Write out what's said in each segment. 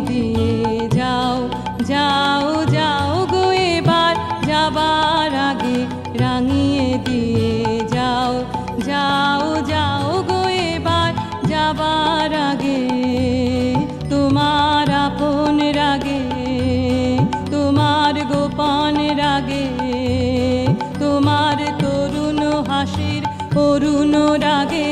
দিয়ে যাও যাও যাও গো এবার যাবার আগে রাঙিয়ে দিয়ে যাও যাও যাও গো এবার যাবার আগে। তোমার আপন রাগে, তোমার গোপন রাগে, তোমার তরুণ হাসির করুণ রাগে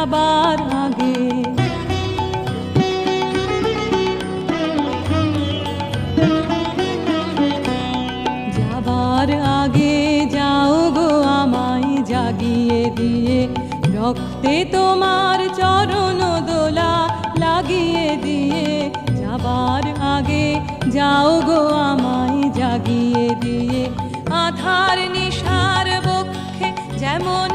যাবার আগে। যাবার আগে যাও গো আমায় জাগিয়ে দিয়ে। রক্তে তোমার চরণ দোলা লাগিয়ে দিয়ে। যাবার আগে যাও গো আমায় জাগিয়ে দিয়ে। আধার নিশার বক্ষে যেমন